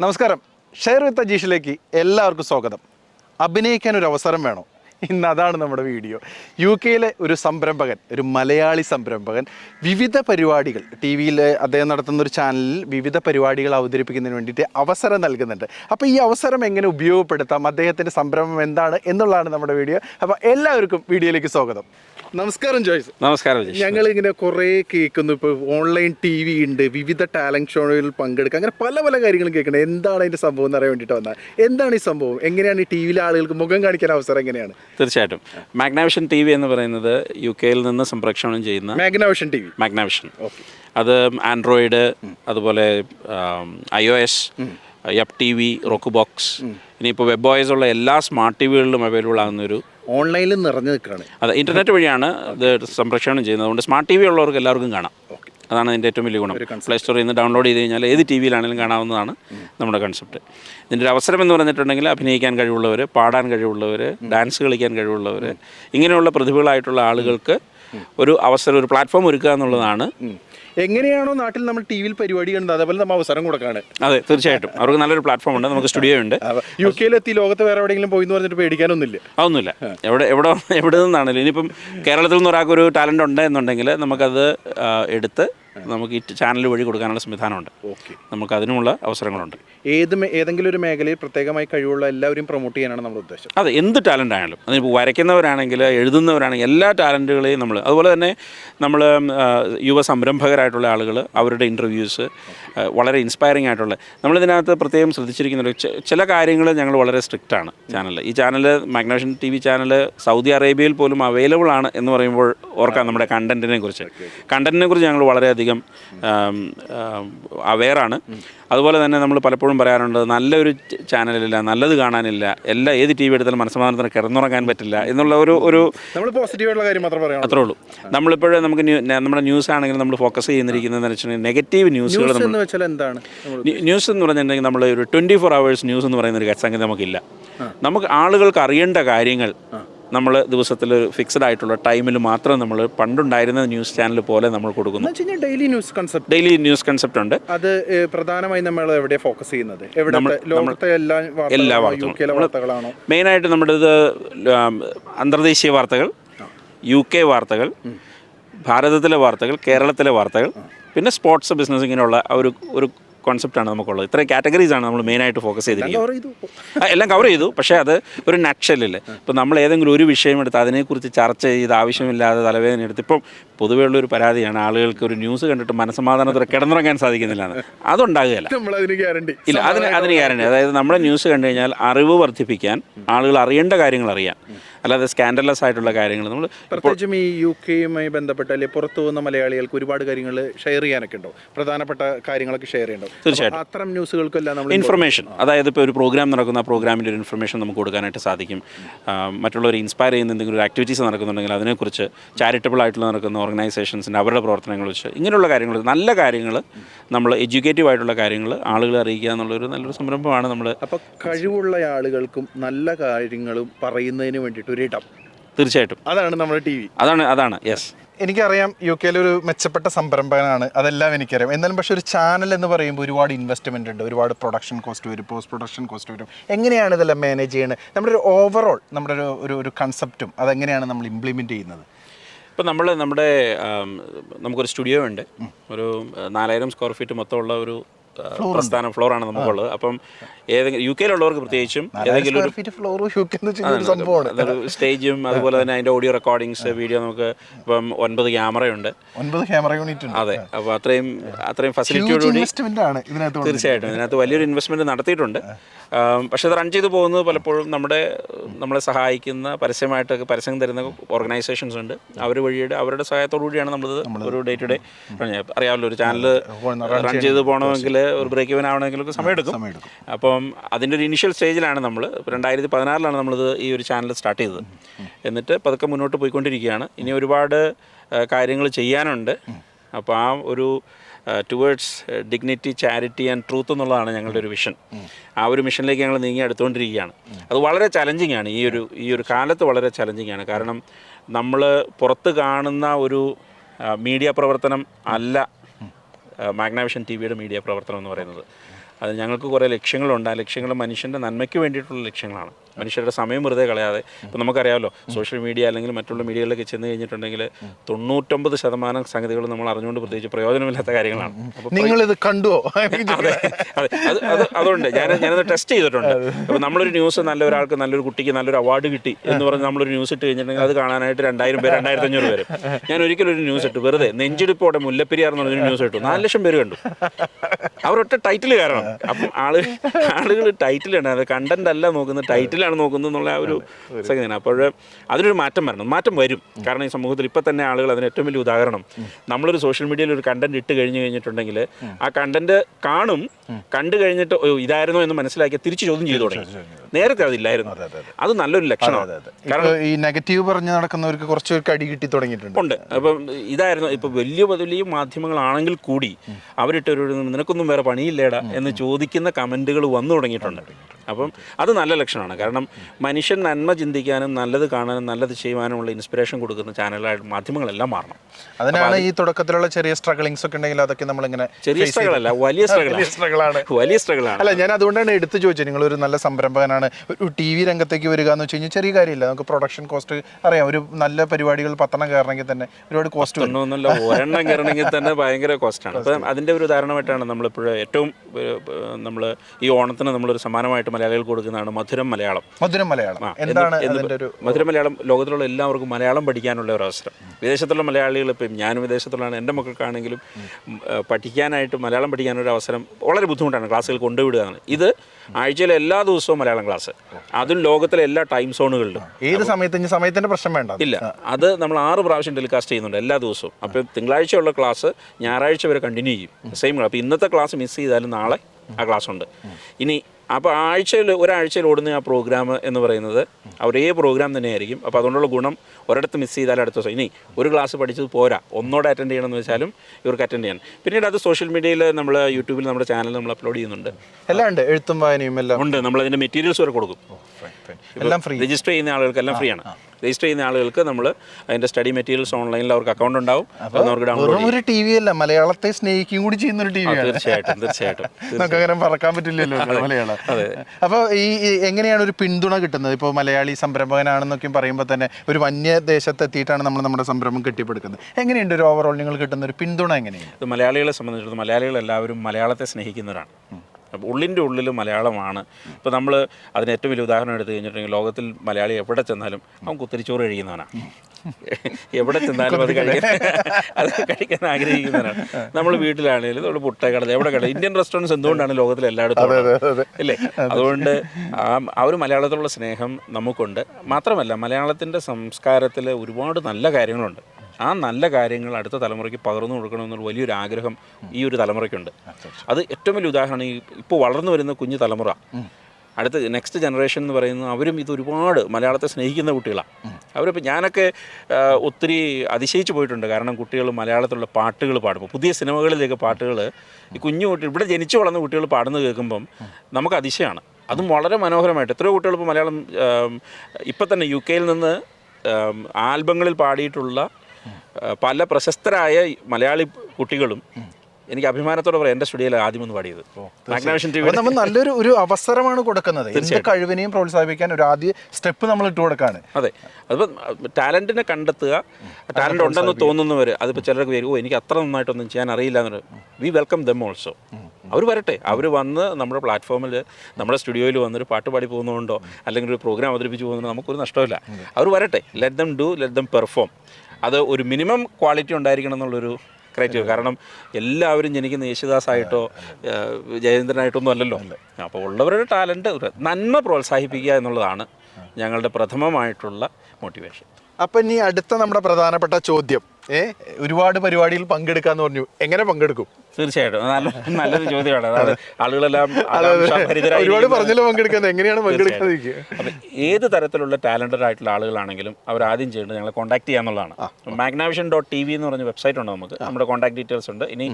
നമസ്കാരം. Share with അജീഷിലേക്ക് എല്ലാവർക്കും സ്വാഗതം. അഭിനയിക്കാൻ ഒരു അവസരം വേണോ. ഇന്ന് അതാണ് നമ്മുടെ വീഡിയോ. യു കെയിലെ ഒരു സംരംഭകൻ ഒരു മലയാളി സംരംഭകൻ വിവിധ പരിപാടികൾ ടി വിയിൽ അദ്ദേഹം നടത്തുന്ന ഒരു ചാനലിൽ വിവിധ പരിപാടികൾ അവതരിപ്പിക്കുന്നതിന് വേണ്ടിയിട്ട് അവസരം നൽകുന്നുണ്ട്. അപ്പോൾ ഈ അവസരം എങ്ങനെ ഉപയോഗപ്പെടുത്താം? അദ്ദേഹത്തിന്റെ സംരംഭം എന്താണ് എന്നുള്ളതാണ് നമ്മുടെ വീഡിയോ. അപ്പോൾ എല്ലാവർക്കും വീഡിയോയിലേക്ക് സ്വാഗതം. നമസ്കാരം ജോയ്സ്. നമസ്കാരം ഞങ്ങൾ ഇങ്ങനെ കുറേ കേൾക്കുന്നു. ഇപ്പോൾ ഓൺലൈൻ ടി വി ഉണ്ട് വിവിധ ടാലന്റ് ഷോകളിൽ പങ്കെടുക്കുക അങ്ങനെ പല പല കാര്യങ്ങളും കേൾക്കുന്നത് എന്താണ് അതിന്റെ സംഭവം എന്ന് അറിയാൻ വേണ്ടിയിട്ട് വന്നാൽ എന്താണ് ഈ സംഭവം? എങ്ങനെയാണ് ഈ ടി വിയിലെ ആളുകൾക്ക് മുഖം കാണിക്കാൻ അവസരം എങ്ങനെയാണ്? തീർച്ചയായിട്ടും. മാഗ്നാവിഷൻ ടി വി എന്ന് പറയുന്നത് യു കെയിൽ നിന്ന് സംപ്രേക്ഷണം ചെയ്യുന്ന മാഗ്നാവിഷൻ ടി വി മാഗ്നാവിഷൻ അത് ആൻഡ്രോയിഡ് അതുപോലെ I O S F T V Roku box ഇനിയിപ്പോൾ വെബ് ഓയസ് ഉള്ള എല്ലാ സ്മാർട്ട് ടി വികളിലും അവൈലബിൾ ആകുന്ന ഒരു ഓൺലൈനിൽ നിറഞ്ഞു നിൽക്കുകയാണ്. അതെ ഇന്റർനെറ്റ് വഴിയാണ് ഇത് സംപ്രേഷണം ചെയ്യുന്നത്. അതുകൊണ്ട് സ്മാർട്ട് ടി വി ഉള്ളവർക്ക് എല്ലാവർക്കും കാണാം. അതാണ് അതിന്റെ ഏറ്റവും വലിയ ഗുണം. പ്ലേ സ്റ്റോറിൽ നിന്ന് ഡൗൺലോഡ് ചെയ്ത് കഴിഞ്ഞാൽ ഏത് ടി വിയിലാണെങ്കിലും കാണാവുന്നതാണ് നമ്മുടെ കൺസെപ്റ്റ് ഇതിന്റെ ഒരു അവസരം എന്ന് പറഞ്ഞിട്ടുണ്ടെങ്കിൽ അഭിനയിക്കാൻ കഴിവുള്ളവർ പാടാൻ കഴിവുള്ളവർ ഡാൻസ് കളിക്കാൻ കഴിവുള്ളവർ ഇങ്ങനെയുള്ള പ്രതിഭകളായിട്ടുള്ള ആളുകൾക്ക് ഒരു അവസരം ഒരു പ്ലാറ്റ്ഫോം ഒരുക്കുക എന്നുള്ളതാണ് എങ്ങനെയാണോ നാട്ടിൽ നമ്മൾ ടി വിയിൽ പരിപാടി കണ്ടത് അതേപോലെ നമ്മൾ അവസരം കൊടുക്കാണ്. അതെ തീർച്ചയായിട്ടും. അവർക്ക് നല്ലൊരു പ്ലാറ്റ്ഫോം ഉണ്ട് നമുക്ക് സ്റ്റുഡിയോ ഉണ്ട്. യു കെയിലെത്തി ലോകത്ത് വേറെ എവിടെയെങ്കിലും പോയി എന്ന് പറഞ്ഞിട്ട് പേടിക്കാനൊന്നുമില്ല. അതൊന്നുമില്ല. എവിടെ എവിടെ എവിടെ നിന്നാണെങ്കിലും ഇനിയിപ്പം കേരളത്തിൽ നിന്ന് ഒരാൾക്ക് ഒരു ടാലന്റ് ഉണ്ട് എന്നുണ്ടെങ്കിൽ നമുക്കത് എടുത്ത് നമുക്ക് ഈ ചാനൽ വഴി കൊടുക്കാനുള്ള സംവിധാനമുണ്ട്. ഓക്കെ. നമുക്ക് അതിനുമുള്ള അവസരങ്ങളുണ്ട്. ഏത് ഏതെങ്കിലും ഒരു മേഖലയിൽ പ്രത്യേകമായി കഴിവുള്ള എല്ലാവരും പ്രൊമോട്ട് ചെയ്യാനാണ് നമ്മുടെ ഉദ്ദേശം? അതെ എന്ത് ടാലന്റ് ആയാലും. അതിപ്പോൾ വരയ്ക്കുന്നവരാണെങ്കിൽ എഴുതുന്നവരാണെങ്കിൽ എല്ലാ ടാലന്റുകളെയും നമ്മൾ അതുപോലെ തന്നെ നമ്മൾ യുവ സംരംഭകരായിട്ടുള്ള ആളുകൾ അവരുടെ ഇന്റർവ്യൂസ് വളരെ ഇൻസ്പയറിംഗ് ആയിട്ടുള്ള നമ്മളിതിനകത്ത് പ്രത്യേകം ശ്രദ്ധിച്ചിരിക്കുന്ന ഒരു ചില കാര്യങ്ങൾ ഞങ്ങൾ വളരെ സ്ട്രിക്റ്റ് ആണ് ചാനൽ ഈ channel Magnavision T V channel Saudi അറേബ്യയിൽ പോലും അവൈലബിൾ ആണ് എന്ന് പറയുമ്പോൾ ഓർക്കാം നമ്മുടെ കണ്ടന്റിനെ കുറിച്ച്. കണ്ടന്റിനെ കുറിച്ച് ഞങ്ങൾ വളരെയധികം അവെയറാണ് അതുപോലെ തന്നെ നമ്മൾ പലപ്പോഴും പറയാറുണ്ട് നല്ലൊരു ചാനലില്ല നല്ലത് കാണാനില്ല എല്ലാ ഏത് ടി വി എടുത്താലും മനസ്സമാധാനത്തിന് കിടന്നുറങ്ങാൻ പറ്റില്ല എന്നുള്ള ഒരു ഒരു പോസിറ്റീവായിട്ടുള്ള കാര്യം മാത്രം പറയാം അത്രേ ഉള്ളൂ. നമ്മളിപ്പോഴും നമുക്ക് നമ്മുടെ ന്യൂസ് ആണെങ്കിലും നമ്മൾ ഫോക്കസ് ചെയ്യുന്നിരിക്കുന്നതെന്ന് വെച്ചിട്ടുണ്ടെങ്കിൽ നെഗറ്റീവ് ന്യൂസുകൾ നമ്മൾ എന്ന് വെച്ചാൽ എന്താണ്? ന്യൂസ് എന്ന് പറഞ്ഞിട്ടുണ്ടെങ്കിൽ നമ്മൾ ഒരു ട്വന്റി ഫോർ അവേഴ്സ് ന്യൂസ് എന്ന് പറയുന്ന ഒരു സംഗതി നമുക്കില്ല. നമുക്ക് ആളുകൾക്ക് അറിയേണ്ട കാര്യങ്ങൾ നമ്മൾ ദിവസത്തിൽ ഒരു ഫിക്സഡ് ആയിട്ടുള്ള ടൈമിൽ മാത്രം നമ്മൾ പണ്ടുണ്ടായിരുന്ന ന്യൂസ് ചാനൽ പോലെ നമ്മൾ കൊടുക്കുന്നു. Daily news concept daily news concept ഉണ്ട്. അത് പ്രധാനമായി നമ്മൾ എവിടെ ഫോക്കസ് ചെയ്യുന്നത്? ലോകത്തെ എല്ലാ എല്ലാ വാർത്തകളാണോ? വാർത്തകളാണോ മെയിനായിട്ട് നമ്മുടെ ഇത് അന്തർദേശീയ വാർത്തകൾ യു കെ വാർത്തകൾ ഭാരതത്തിലെ വാർത്തകൾ കേരളത്തിലെ വാർത്തകൾ പിന്നെ സ്പോർട്സ് ബിസിനസ് ഇങ്ങനെയുള്ള ഒരു ഒരു കോൺസെപ്റ്റാണ് നമുക്കുള്ളത്. ഇത്രയും കാറ്റഗറീസ് ആണ് നമ്മൾ മെയിനായിട്ട് ഫോക്കസ് ചെയ്തിരിക്കുന്നത്. എല്ലാം കവർ ചെയ്തു. പക്ഷേ അത് ഒരു നക്ഷലിൽ ഇപ്പം നമ്മൾ ഏതെങ്കിലും ഒരു വിഷയം എടുത്ത് അതിനെക്കുറിച്ച് ചർച്ച ചെയ്ത് ആവശ്യമില്ലാതെ തലവേദന എടുത്ത് ഇപ്പം പൊതുവേ ഉള്ള ഒരു പരാതിയാണ് ആളുകൾക്ക് ഒരു ന്യൂസ് കണ്ടിട്ട് മനസ്സമാധാനത്തോടെ കിടന്നുറങ്ങാൻ സാധിക്കുന്നില്ല അതുണ്ടാകുകയല്ല. നമ്മൾ അതിന് ഗ്യാരണ്ടി ഇല്ല അതിന് അതിന് ഗ്യാരണ്ടി അതായത് നമ്മുടെ ന്യൂസ് കണ്ടു കഴിഞ്ഞാൽ അറിവ് വർദ്ധിപ്പിക്കാൻ ആളുകൾ അറിയേണ്ട കാര്യങ്ങൾ അറിയാൻ. അല്ലാതെ സ്കാൻഡലസ് ആയിട്ടുള്ള കാര്യങ്ങൾ നമ്മൾ പ്രത്യേകിച്ചും ഈ യു കെയുമായി ബന്ധപ്പെട്ട് അല്ലെങ്കിൽ പുറത്തു പോകുന്ന മലയാളികൾക്ക് ഒരുപാട് കാര്യങ്ങൾ ഷെയർ ചെയ്യാനൊക്കെ ഉണ്ടാവും. പ്രധാനപ്പെട്ട കാര്യങ്ങളൊക്കെ ഷെയർ ചെയ്യണ്ടാവും തീർച്ചയായിട്ടും. അത്തരം ന്യൂസുകൾക്കെല്ലാം നമ്മൾ ഇൻഫർമേഷൻ അതായത് ഇപ്പോൾ ഒരു പ്രോഗ്രാം നടക്കുന്ന ആ പ്രോഗ്രാമിന്റെ ഒരു ഇൻഫർമേഷൻ നമുക്ക് കൊടുക്കാനായിട്ട് സാധിക്കും. മറ്റുള്ളവരെ ഇൻസ്പയർ ചെയ്യുന്ന എന്തെങ്കിലും ഒരു ആക്ടിവിറ്റീസ് നടക്കുന്നുണ്ടെങ്കിൽ അതിനെക്കുറിച്ച് ചാരിറ്റബിൾ ആയിട്ടുള്ള നടക്കുന്ന ഓർഗനൈസേഷൻസിന്റെ അവരുടെ പ്രവർത്തനങ്ങൾ വെച്ച് ഇങ്ങനെയുള്ള കാര്യങ്ങൾ നല്ല കാര്യങ്ങൾ നമ്മൾ എഡ്യൂക്കേറ്റീവ് ആയിട്ടുള്ള കാര്യങ്ങൾ ആളുകളെ അറിയിക്കുക എന്നുള്ളൊരു നല്ലൊരു സംരംഭമാണ് നമ്മൾ അപ്പോൾ കഴിവുള്ള ആളുകൾക്കും നല്ല കാര്യങ്ങളും പറയുന്നതിന് വേണ്ടിയിട്ട് ഇടം. തീർച്ചയായിട്ടും. അതാണ് നമ്മുടെ ടി വി. അതാണ് അതാണ്. യെസ് എനിക്കറിയാം യു കെയിലെ ഒരു മെച്ചപ്പെട്ട സംരംഭകനാണ്. അതെല്ലാം എനിക്കറിയാം. എന്നാലും പക്ഷെ ഒരു ചാനൽ എന്ന് പറയുമ്പോൾ ഒരുപാട് ഇൻവെസ്റ്റ്മെന്റ് ഉണ്ട്. ഒരുപാട് പ്രൊഡക്ഷൻ കോസ്റ്റ് വരും പോസ്റ്റ് പ്രൊഡക്ഷൻ കോസ്റ്റ് വരും. എങ്ങനെയാണ് ഇതെല്ലാം മാനേജ് ചെയ്യുന്നത് നമ്മുടെ ഒരു ഓവറോൾ നമ്മുടെ ഒരു ഒരു ഒരു കൺസെപ്റ്റും അതെങ്ങനെയാണ് നമ്മൾ ഇംപ്ലിമെന്റ് ചെയ്യുന്നത്? ഇപ്പം നമ്മൾ നമ്മുടെ നമുക്കൊരു സ്റ്റുഡിയോ ഉണ്ട്. ഒരു നാലായിരം സ്ക്വയർ ഫീറ്റ് മൊത്തമുള്ള ഒരു പ്രസ്ഥാനം ഫ്ലോറാണ് നമുക്കുള്ളത് അപ്പം ഏതെങ്കിലും യു കെയിലുള്ളവർക്ക് പ്രത്യേകിച്ചും ഏതെങ്കിലും ഒരു സ്റ്റേജും അതുപോലെ തന്നെ അതിന്റെ ഓഡിയോ റെക്കോർഡിങ്സ് വീഡിയോ നമുക്ക് ഇപ്പം ഒൻപത് ക്യാമറയുണ്ട്. ഒൻപത് ക്യാമറ യൂണിറ്റ് അതെ. അപ്പോൾ അത്രയും അത്രയും ഫെസിലിറ്റിയോടുകൂടി. തീർച്ചയായിട്ടും. ഇതിനകത്ത് വലിയൊരു ഇൻവെസ്റ്റ്മെന്റ് നടത്തിയിട്ടുണ്ട്. പക്ഷെ പക്ഷേ അത് റൺ ചെയ്തു പോകുന്നത് പലപ്പോഴും നമ്മുടെ നമ്മളെ സഹായിക്കുന്ന പരസ്യമായിട്ടൊക്കെ പരസ്യം തരുന്ന ഓർഗനൈസേഷൻസ് ഉണ്ട്. അവർ വഴിയുടെ അവരുടെ സഹായത്തോടു കൂടിയാണ് നമ്മളിത് ഒരു ഡേ ടു ഡേ അറിയാമല്ലോ ഒരു ചാനൽ റൺ ചെയ്ത് പോകണമെങ്കിൽ ഒരു ബ്രേക്ക് ഇവൻ ആവണമെങ്കിലൊക്കെ സമയമെടുക്കും. സമയമെടുക്കും. അപ്പം അതിന്റെ ഒരു ഇനിഷ്യൽ സ്റ്റേജിലാണ് നമ്മൾ രണ്ടായിരത്തി പതിനാറിലാണ് നമ്മളിത് ഈ ഒരു ചാനൽ സ്റ്റാർട്ട് ചെയ്തത്. എന്നിട്ട് പതുക്കെ മുന്നോട്ട് പോയിക്കൊണ്ടിരിക്കുകയാണ്. ഇനി ഒരുപാട് കാര്യങ്ങൾ ചെയ്യാനുണ്ട്. അപ്പോൾ ആ ഒരു towards dignity charity and truth എന്നുള്ളതാണ് ഞങ്ങളുടെ ഒരു വിഷൻ ആ ഒരു മിഷനിലേക്ക് ഞങ്ങൾ നീങ്ങി എടുത്തുകൊണ്ടിരിക്കുകയാണ് അത് വളരെ ചലഞ്ചിങ് ആണ് ഈ ഒരു ഈ ഒരു കാലത്ത് വളരെ ചലഞ്ചിങ് ആണ്. കാരണം നമ്മൾ പുറത്ത് കാണുന്ന ഒരു മീഡിയ പ്രവർത്തനം അല്ല. മാഗ്നാവിഷൻ ടി വിയുടെ മീഡിയ പ്രവർത്തനം എന്ന് പറയുന്നത്. അത് ഞങ്ങൾക്ക് കുറേ ലക്ഷ്യങ്ങളുണ്ട്. ആ ലക്ഷ്യങ്ങൾ മനുഷ്യന്റെ നന്മയ്ക്ക് വേണ്ടിയിട്ടുള്ള ലക്ഷ്യങ്ങളാണ്. മനുഷ്യരുടെ സമയം വെറുതെ കളയാതെ. ഇപ്പം നമുക്കറിയാമല്ലോ സോഷ്യൽ മീഡിയ അല്ലെങ്കിൽ മറ്റുള്ള മീഡിയകളിലൊക്കെ ചെന്ന് കഴിഞ്ഞിട്ടുണ്ടെങ്കിൽ തൊണ്ണൂറ്റൊമ്പത് ശതമാനം സംഗതികൾ നമ്മൾ അറിഞ്ഞുകൊണ്ട് പ്രത്യേകിച്ച് പ്രയോജനമില്ലാത്ത കാര്യങ്ങളാണ്. നിങ്ങളിത് കണ്ടുവോ? അതെ അതെ. അത് അത് അതുകൊണ്ട് ഞാൻ ഞാനത് ടെസ്റ്റ് ചെയ്തിട്ടുണ്ട്. അപ്പോൾ നമ്മളൊരു ന്യൂസ് നല്ല ഒരാൾക്ക് നല്ലൊരു കുട്ടിക്ക് നല്ലൊരു അവാർഡ് കിട്ടി എന്ന് പറഞ്ഞ് നമ്മളൊരു ന്യൂസ് ഇട്ട് കഴിഞ്ഞിട്ടുണ്ടെങ്കിൽ അത് കാണാനായിട്ട് രണ്ടായിരം പേര് രണ്ടായിരത്തി അഞ്ഞൂറ് പേര്. ഞാൻ ഒരിക്കലും ഒരു ന്യൂസ് ഇട്ടു. വെറുതെ നെഞ്ചിടിപ്പോടെ മുല്ലപ്പെരിയാർ എന്ന് പറഞ്ഞൊരു ന്യൂസ് ഇട്ടു. നാല് ലക്ഷം പേര് കണ്ടു. അവരൊറ്റ ടൈറ്റിൽ കാരണം അപ്പം ആൾ ആളുകൾ ടൈറ്റിലാണ്. അത് കണ്ടന്റ് അല്ല നോക്കുന്നത് ടൈറ്റിലാണ് നോക്കുന്നത് എന്നുള്ള ആ ഒരു സംഗതിയാണ്. അപ്പോൾ അതിനൊരു മാറ്റം വരണം. മാറ്റം വരും. കാരണം ഈ സമൂഹത്തിൽ ഇപ്പം തന്നെ ആളുകൾ അതിന് ഏറ്റവും വലിയ ഉദാഹരണം. നമ്മളൊരു സോഷ്യൽ മീഡിയയിൽ ഒരു കണ്ടന്റ് ഇട്ട് കഴിഞ്ഞ് കഴിഞ്ഞിട്ടുണ്ടെങ്കിൽ ആ കണ്ടന്റ് കാണും. കണ്ടു കഴിഞ്ഞിട്ട് ഇതായിരുന്നോ എന്ന് മനസ്സിലാക്കി തിരിച്ചു ചോദ്യം ചെയ്തു തുടങ്ങി. നേരത്തെ അതില്ലായിരുന്നു. അത് നല്ലൊരു ലക്ഷണമാണ്. കാരണം ഈ നെഗറ്റീവ് പറഞ്ഞ് നടക്കുന്നവർക്ക് കുറച്ച് അടി കിട്ടി തുടങ്ങിയിട്ടുണ്ട്. ഉണ്ട്. അപ്പം ഇതായിരുന്നു. ഇപ്പൊ വലിയ വലിയ മാധ്യമങ്ങളാണെങ്കിൽ കൂടി അവരിട്ടൊരു നിനക്കൊന്നും വേറെ പണിയില്ലേടാ എന്ന് ചോദിക്കുന്ന കമന്റുകൾ വന്നു തുടങ്ങിയിട്ടുണ്ട്. അപ്പം അത് നല്ല ലക്ഷണമാണ്. കാരണം മനുഷ്യൻ നന്മ ചിന്തിക്കാനും നല്ലത് കാണാനും നല്ലത് ചെയ്യുവാനുമുള്ള ഇൻസ്പിറേഷൻ കൊടുക്കുന്ന ചാനലായിട്ട് മാധ്യമങ്ങളെല്ലാം മാറണം. അതിനാണ് ഈ തുടക്കത്തിലുള്ള ചെറിയ സ്ട്രഗിളിങ്സ് ഒക്കെ ഉണ്ടെങ്കിൽ അതൊക്കെ നമ്മളിങ്ങനെ ചെറിയ സ്ട്രഗിൾ അല്ല വലിയ സ്ട്രഗിൾ സ്ട്രഗിൾ ആണ്. വലിയ സ്ട്രഗിളാണ് അല്ല ഞാൻ അതുകൊണ്ടാണ് എടുത്തു ചോദിച്ചത്. നിങ്ങൾ ഒരു നല്ല സംരംഭകനാണ് ഒരു ടി വി രംഗത്തേക്ക് വരിക എന്ന് വെച്ച് കഴിഞ്ഞാൽ ചെറിയ കാര്യമില്ല. നമുക്ക് പ്രൊഡക്ഷൻ കോസ്റ്റ് അറിയാം. ഒരു നല്ല പരിപാടികൾ പത്തെണ്ണം കയറണമെങ്കിൽ തന്നെ ഒരുപാട് കോസ്റ്റ് ഒന്നുമില്ല ഒരെണ്ണം കയറണമെങ്കിൽ തന്നെ ഭയങ്കര കോസ്റ്റാണ് അപ്പം അതിന്റെ ഒരു ഉദാഹരണമായിട്ടാണ് നമ്മളിപ്പോൾ ഏറ്റവും നമ്മൾ ഈ ഓണത്തിന് നമ്മളൊരു സമ്മാനമായിട്ട് മലയാളികൾക്ക് കൊടുക്കുന്നതാണ് മധുരം മലയാളം. മധുരം മലയാളം. എന്താണ് മധുരം മലയാളം ലോകത്തിലുള്ള എല്ലാവർക്കും മലയാളം പഠിക്കാനുള്ള ഒരു അവസരം. വിദേശത്തുള്ള മലയാളികൾ ഇപ്പം ഞാനും വിദേശത്തുള്ളതാണ്. എന്റെ മക്കൾക്കാണെങ്കിലും പഠിക്കാനായിട്ട് മലയാളം പഠിക്കാനൊരു അവസരം വളരെ ബുദ്ധിമുട്ടാണ്. ക്ലാസ്സുകൾ കൊണ്ടുവിടുകയാണ് ഇത് ആഴ്ചയിലെ എല്ലാ ദിവസവും മലയാളം ക്ലാസ്. അതും ലോകത്തിലെ എല്ലാ ടൈം സോണുകളിലും. ഏത് സമയത്ത് സമയത്തിന്റെ പ്രശ്നം വേണ്ട. ഇല്ല. അത് നമ്മൾ ആറ് പ്രാവശ്യം ടെലികാസ്റ്റ് ചെയ്യുന്നുണ്ട് എല്ലാ ദിവസവും. അപ്പോൾ തിങ്കളാഴ്ചയുള്ള ക്ലാസ് ഞായറാഴ്ച വരെ കണ്ടിന്യൂ ചെയ്യും. സെയിം അപ്പോൾ ഇന്നത്തെ ക്ലാസ് മിസ് ചെയ്താലും നാളെ ആ ക്ലാസ് ഉണ്ട് ഇനി അപ്പോൾ ആഴ്ചയിൽ ഒരാഴ്ചയിൽ ഓടുന്ന ആ പ്രോഗ്രാം എന്ന് പറയുന്നത് ഒരേ പ്രോഗ്രാം തന്നെയായിരിക്കും. അപ്പോൾ അതുകൊണ്ടുള്ള ഗുണം ഒരിടത്ത് മിസ് ചെയ്താൽ അടുത്ത ദിവസം. ഇനി ഒരു ക്ലാസ് പഠിച്ചത് പോരാ. ഒന്നോടെ അറ്റൻഡ് ചെയ്യണമെന്ന് വെച്ചാലും ഇവർക്ക് അറ്റൻഡ് ചെയ്യാൻ. പിന്നീട് അത് സോഷ്യൽ മീഡിയയിൽ നമ്മൾ യൂട്യൂബിൽ നമ്മുടെ ചാനൽ നമ്മൾ അപ്ലോഡ് ചെയ്യുന്നുണ്ട്. എല്ലാം ഉണ്ട്. എഴുത്തും വായനയും എല്ലാം. ഉണ്ട്. നമ്മൾ അതിന്റെ മെറ്റീരിയൽസ് വരെ കൊടുക്കും. എല്ലാം ഫ്രീ രജിസ്റ്റർ ചെയ്യുന്ന ആളുകൾക്ക് എല്ലാം ഫ്രീ ആണ്. രജിസ്റ്റർ ചെയ്യുന്ന ആളുകൾക്ക് നമ്മൾ അതിന്റെ സ്റ്റഡി മെറ്റീരിയൽസ് ഓൺലൈനിൽ അവർക്ക് അക്കൗണ്ട് ഉണ്ടാവും. അവർക്ക് ഡൗൺലോഡ് ഒരു ടി വി അല്ല മലയാളത്തെ സ്നേഹിക്കുകയും കൂടി ചെയ്യുന്ന ഒരു ടി വി തീർച്ചയായിട്ടും തീർച്ചയായിട്ടും നമുക്ക് അങ്ങനെ പറക്കാൻ പറ്റില്ലല്ലോ മലയാളം. അപ്പോൾ ഈ എങ്ങനെയാണ് ഒരു പിന്തുണ കിട്ടുന്നത്? ഇപ്പോൾ മലയാളി സംരംഭകനാണെന്നൊക്കെ പറയുമ്പോൾ തന്നെ ഒരു വന്യ ദേശത്ത് എത്തിയിട്ടാണ് നമ്മൾ നമ്മുടെ സംരംഭം കെട്ടിപ്പടുക്കുന്നത്. എങ്ങനെയുണ്ട് ഒരു ഓവറോൾ നിങ്ങൾ കിട്ടുന്ന ഒരു പിന്തുണ എങ്ങനെയാണ് മലയാളികളെ സംബന്ധിച്ചിടത്തോളം മലയാളികൾ എല്ലാവരും മലയാളത്തെ സ്നേഹിക്കുന്നവരാണ്. അപ്പോൾ ഉള്ളിന്റെ ഉള്ളിൽ മലയാളമാണ്. ഇപ്പോൾ നമ്മൾ അതിന് ഏറ്റവും വലിയ ഉദാഹരണം എടുത്തു കഴിഞ്ഞിട്ടുണ്ടെങ്കിൽ ലോകത്തിൽ മലയാളി എവിടെ ചെന്നാലും അവൻ കുത്തിരിച്ചോറ് കഴിക്കുന്നവനാണ് എവിടെ ചെന്നാലും അത് കഴിക്കാൻ അത് കഴിക്കാൻ ആഗ്രഹിക്കുന്നവനാണ് നമ്മൾ വീട്ടിലാണെങ്കിലും നമ്മൾ പുട്ട കടല എവിടെ കടല ഇന്ത്യൻ റെസ്റ്റോറന്റ്സ് എന്തുകൊണ്ടാണ് ലോകത്തിൽ എല്ലായിടത്തും അല്ലേ അതുകൊണ്ട് ആ ആ ഒരു മലയാളത്തിലുള്ള സ്നേഹം നമുക്കുണ്ട്. മാത്രമല്ല മലയാളത്തിന്റെ സംസ്കാരത്തിൽ ഒരുപാട് നല്ല കാര്യങ്ങളുണ്ട്. ആ നല്ല കാര്യങ്ങൾ അടുത്ത തലമുറയ്ക്ക് പകർന്നു കൊടുക്കണമെന്നുള്ള വലിയൊരു ആഗ്രഹം ഈ ഒരു തലമുറയ്ക്കുണ്ട്. അത് ഏറ്റവും വലിയ ഉദാഹരണം ഈ ഇപ്പോൾ വളർന്നു വരുന്ന കുഞ്ഞു തലമുറ. അടുത്ത നെക്സ്റ്റ് ജനറേഷൻ എന്ന് പറയുന്നത് അവരും ഇത് ഒരുപാട് മലയാളത്തെ സ്നേഹിക്കുന്ന കുട്ടികളാണ് അവരിപ്പോൾ ഞാനൊക്കെ ഒത്തിരി അതിശയിച്ചു പോയിട്ടുണ്ട്. കാരണം കുട്ടികൾ മലയാളത്തിലുള്ള പാട്ടുകൾ പാടുമ്പോൾ പുതിയ സിനിമകളിലേക്ക് പാട്ടുകൾ ഈ കുഞ്ഞു കുട്ടി ഇവിടെ ജനിച്ചു വളർന്ന കുട്ടികൾ പാടുന്നത് കേൾക്കുമ്പം നമുക്ക് അതിശയമാണ്. അതും വളരെ മനോഹരമായിട്ട്. എത്രയോ കുട്ടികൾ ഇപ്പോൾ മലയാളം ഇപ്പം തന്നെ യു കെയിൽ നിന്ന് ആൽബങ്ങളിൽ പാടിയിട്ടുള്ള പല പ്രശസ്തരായ മലയാളി കുട്ടികളും എനിക്ക് അഭിമാനത്തോടെ പറയാം എന്റെ സ്റ്റുഡിയോയിൽ ആദ്യം ഒന്ന് പാടിയത്. മാഗ്നാവിഷൻ ടി നമ്മൾ നല്ലൊരു ഒരു അവസരമാണ് കൊടുക്കുന്നത്. എന്ത് കഴിവിനെയും പ്രോത്സാഹിപ്പിക്കാൻ ഒരു ആദ്യ സ്റ്റെപ്പ് നമ്മൾ ഇട്ട് കൊടുക്കാണ്. അതെ. അതിപ്പോൾ ടാലന്റിനെ കണ്ടെത്തുക ടാലന്റ് ഉണ്ടെന്ന് തോന്നുന്നവർ അതിപ്പോൾ ചിലർക്ക് വരും ഓ എനിക്ക് അത്ര നന്നായിട്ടൊന്നും ചെയ്യാൻ അറിയില്ല എന്നൊരു വി വെൽക്കം ദം ഓൾസോ അവർ വരട്ടെ. അവർ വന്ന് നമ്മുടെ പ്ലാറ്റ്ഫോമിൽ നമ്മുടെ സ്റ്റുഡിയോയിൽ വന്നൊരു പാട്ട് പാടി പോകുന്നതുകൊണ്ടോ അല്ലെങ്കിൽ ഒരു പ്രോഗ്രാം അവതരിപ്പിച്ച് പോകുന്നതുകൊണ്ടോ നമുക്കൊരു നഷ്ടമില്ല അവർ വരട്ടെ. Let them do let them perform അത് ഒരു മിനിമം ക്വാളിറ്റി ഉണ്ടായിരിക്കണം എന്നുള്ളൊരു ക്രൈറ്റീരിയ കാരണം എല്ലാവരും ജനിക്കുന്ന യേശുദാസായിട്ടോ ഏഹ്, ജയേന്ദ്രനായിട്ടൊന്നും അല്ലല്ലോ. അപ്പോൾ ഉള്ളവരുടെ ടാലന്റ് നന്മ പ്രോത്സാഹിപ്പിക്കുക എന്നുള്ളതാണ് ഞങ്ങളുടെ പ്രഥമമായിട്ടുള്ള മോട്ടിവേഷൻ അപ്പം ഇനി അടുത്ത നമ്മുടെ പ്രധാനപ്പെട്ട ചോദ്യം. ഏ ഒരുപാട് പരിപാടിയിൽ പങ്കെടുക്കാന്ന് പറഞ്ഞു. എങ്ങനെ പങ്കെടുക്കും? തീർച്ചയായിട്ടും. നല്ല നല്ലൊരു ചോദ്യമാണ്. അതായത് ആളുകളെല്ലാം ഒരുപാട് പറഞ്ഞല്ലോ പങ്കെടുക്കുന്നത് എങ്ങനെയാണ് പങ്കെടുക്കുന്നത് അപ്പം ഏത് തരത്തിലുള്ള ടാലന്റഡ് ആയിട്ടുള്ള ആളുകളാണെങ്കിലും അവർ ആദ്യം ചെയ്യേണ്ടത് ഞങ്ങളെ കോൺടാക്ട് ചെയ്യാന്നുള്ളതാണ് മാഗ്നാവിഷൻ ഡോട്ട് ടി വി എന്ന് പറഞ്ഞ വെബ്സൈറ്റ് ഉണ്ട് നമുക്ക്. നമ്മുടെ കോൺടാക്ട് ഡീറ്റെയിൽസ് ഉണ്ട്. ഇനി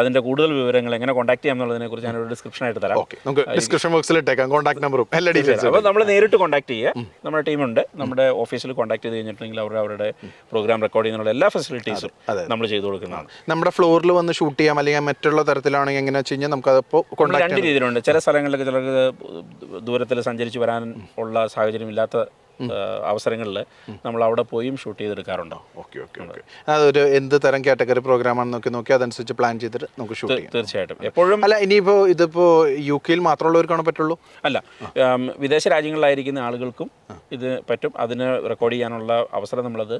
അതിന്റെ കൂടുതൽ വിവരങ്ങൾ എങ്ങനെ കോൺടാക്ട് ചെയ്യാം എന്നുള്ളതിനെ കുറിച്ച് ഞാനൊരു ഡിസ്ക്രിപ്ഷൻ ആയിട്ട് തരാം. ഓക്കെ. നമുക്ക് ഡിസ്ക്രിപ്ഷൻ ബോക്സിൽ ഇട്ടേക്കാം. കോൺടാക്ട് നമ്പറും എല്ലാ ഡീറ്റെയിൽസും അപ്പോൾ നമ്മൾ നേരിട്ട് കോൺടാക്ട് ചെയ്യുക. നമ്മുടെ ടീമുണ്ട് നമ്മുടെ ഓഫീസിൽ കോൺടാക്ട് ചെയ്ത് കഴിഞ്ഞിട്ടുണ്ടെങ്കിൽ അവർ അവരുടെ പ്രോഗ്രാം റെക്കോർഡ് ചെയ്യുന്ന എല്ലാ ഫെസിലിറ്റീസും നമ്മൾ ചെയ്തു കൊടുക്കുന്നതാണ്. നമ്മുടെ ഫ്ലോറിൽ വന്ന് ഷൂട്ട് ചെയ്യാം. അല്ലെങ്കിൽ മറ്റുള്ള തരത്തിലാണെങ്കിൽ എങ്ങനെ വെച്ച് കഴിഞ്ഞാൽ നമുക്ക് അതിപ്പോൾ രണ്ട് രീതിയിലുണ്ട്. ചില സ്ഥലങ്ങളിലൊക്കെ ചിലർക്ക് ദൂരത്തിൽ സഞ്ചരിച്ച് വരാൻ ഉള്ള സാഹചര്യം ഇല്ലാത്ത അവസരങ്ങളിൽ നമ്മൾ അവിടെ പോയും ഷൂട്ട് ചെയ്തെടുക്കാറുണ്ടോ? Okay okay okay. അതൊരു എന്ത് തരം കാറ്റഗറി പ്രോഗ്രാമാണ് നോക്കി നോക്കി അതനുസരിച്ച് പ്ലാൻ ചെയ്തിട്ട് നമുക്ക് ഷൂട്ട് ചെയ്യാം. തീർച്ചയായിട്ടും. എപ്പോഴും അല്ല ഇനിയിപ്പോൾ ഇതിപ്പോൾ യു കെയിൽ മാത്രമുള്ളവർക്കാണ് പറ്റുള്ളൂ? അല്ല വിദേശ രാജ്യങ്ങളിലായിരിക്കുന്ന ആളുകൾക്കും ഇത് പറ്റും. അതിന് റെക്കോർഡ് ചെയ്യാനുള്ള അവസരം നമ്മളത്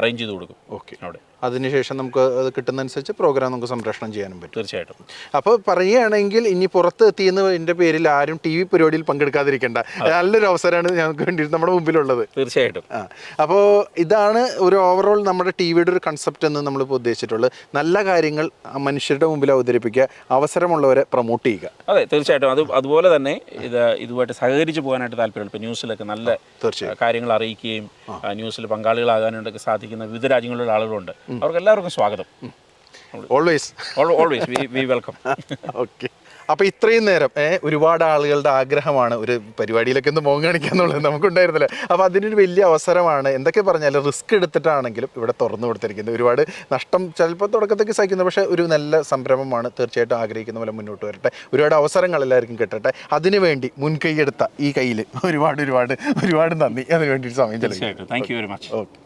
അറേഞ്ച് ചെയ്ത് കൊടുക്കും. ഓക്കെ. അവിടെ. അതിനുശേഷം നമുക്ക് അത് കിട്ടുന്നതനുസരിച്ച് പ്രോഗ്രാം നമുക്ക് സംപ്രേഷണം ചെയ്യാനും പറ്റും. തീർച്ചയായിട്ടും. അപ്പോൾ പറയുകയാണെങ്കിൽ ഇനി പുറത്ത് എത്തിയെന്നതിന്റെ പേരിൽ ആരും ടി വി പരിപാടിയിൽ പങ്കെടുക്കാതിരിക്കേണ്ട. നല്ലൊരു അവസരമാണ് ഞങ്ങൾക്ക് വേണ്ടി നമ്മുടെ മുമ്പിലുള്ളത്. തീർച്ചയായിട്ടും. ആ. അപ്പോൾ ഇതാണ് ഒരു ഓവറോൾ നമ്മുടെ ടി വിയുടെ ഒരു കൺസെപ്റ്റ് എന്ന് നമ്മളിപ്പോൾ ഉദ്ദേശിച്ചിട്ടുള്ളത്. നല്ല കാര്യങ്ങൾ മനുഷ്യരുടെ മുമ്പിൽ അവതരിപ്പിക്കുക അവസരമുള്ളവരെ പ്രൊമോട്ട് ചെയ്യുക. അതെ തീർച്ചയായിട്ടും. അത് അതുപോലെ തന്നെ ഇത് ഇതുമായിട്ട് സഹകരിച്ച് പോകാനായിട്ട് താല്പര്യമുണ്ട് ഇപ്പോൾ ന്യൂസിലൊക്കെ നല്ല. കാര്യങ്ങൾ അറിയിക്കുകയും ന്യൂസിൽ പങ്കാളികളാകാനായിട്ടൊക്കെ സാധിക്കുന്ന വിവിധ രാജ്യങ്ങളിലുള്ള ആളുകളുണ്ട്. അവർക്ക് എല്ലാവർക്കും സ്വാഗതം. Always always we we welcome okay അപ്പോൾ ഇത്രയും നേരം ഒരുപാട് ആളുകളുടെ ആഗ്രഹമാണ് ഒരു പരിപാടിയിലൊക്കെ ഒന്ന് മുഖം കാണിക്കുക എന്നുള്ളത് നമുക്കുണ്ടായിരുന്നില്ല. അപ്പോൾ അതിനൊരു വലിയ അവസരമാണ്. എന്തൊക്കെ പറഞ്ഞാലും റിസ്ക് എടുത്തിട്ടാണെങ്കിലും ഇവിടെ തുറന്നു കൊടുത്തിരിക്കുന്നത്. ഒരുപാട് നഷ്ടം ചിലപ്പോൾ തുടക്കത്തേക്ക് സഹിക്കുന്നത് പക്ഷേ ഒരു നല്ല സംരംഭമാണ് തീർച്ചയായിട്ടും ആഗ്രഹിക്കുന്ന പോലെ മുന്നോട്ട് വരട്ടെ. ഒരുപാട് അവസരങ്ങൾ എല്ലാവർക്കും കിട്ടട്ടെ. അതിനുവേണ്ടി മുൻകൈ എടുത്ത ഈ കയ്യിൽ ഒരുപാട് ഒരുപാട് ഒരുപാട് നന്ദി. അതിനുവേണ്ടി സമയം ചെലവഴിക്കും തീർച്ചയായിട്ടും. Thank you very much okay